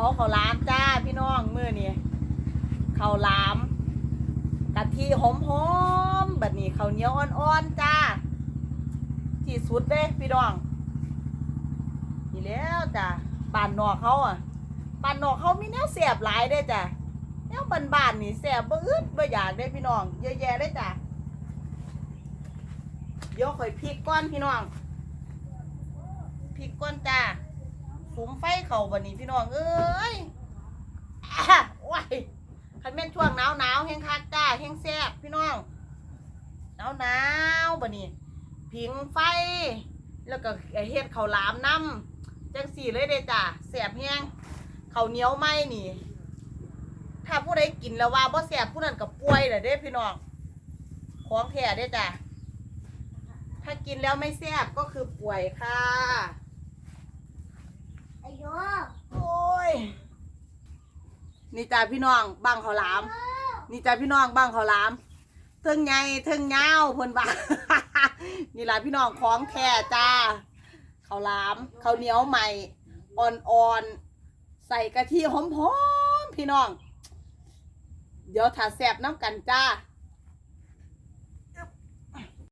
เขาเขาวหลามจ้าพี่น้องมือนี่เขาวหลามกะทิหอมๆแบบนี้ข้าวเหนียวอ่อนๆจ้า ที่สุดเด้พี่น้องนี่แล้วจ้ะบ้านนอกเขาอะบ้านนอกเขามีแนวเสียบหลายเด้จ้ะแนวบ้านๆนี่เสียบบ่อึดบ่อยากเด้พี่น้อง เยอะแยะเลยจ้ะเดี๋ยวข่อยพริกก้อนพี่น้องพริกก้อนจ้า สุมไฟเขาบันนี้พี่น้องเอ้ยอะว้ายคันแม่นช่วงหนาวหนาวแห้งคักจ้าแห้งแซ่บพี่น้องหนาวหนาวบันนี้ผิงไฟ แล้วก็เฮ็ดเข้าหลามน้ำจังสี่เลยเด้จ้ะแสบแห้งเข้าเหนียวไหมนี่ ถ้าผู้ใดกินแล้วว่าบ่แสบผู้นั้นก็ป่วยเลยเด้พี่น้องของแท้เด้จ้ะถ้ากินแล้วไม่แสบก็คือป่วยค่ะ อายุ โอ้ย นี่จ้าพี่น้องบังข้าวหลาม นี่จ้าพี่น้องบังข้าวหลามเทิงใหญ่เทิงยาวเพิ่นว่านี่ล่ะพี่น้องของแท้จ้าข้าวหลามข้าวเหนียวใหม่อ่อนๆใส่กะทิหอมๆพี่น้อง เดี๋ยวถ้าแสบน้ำกันจ้า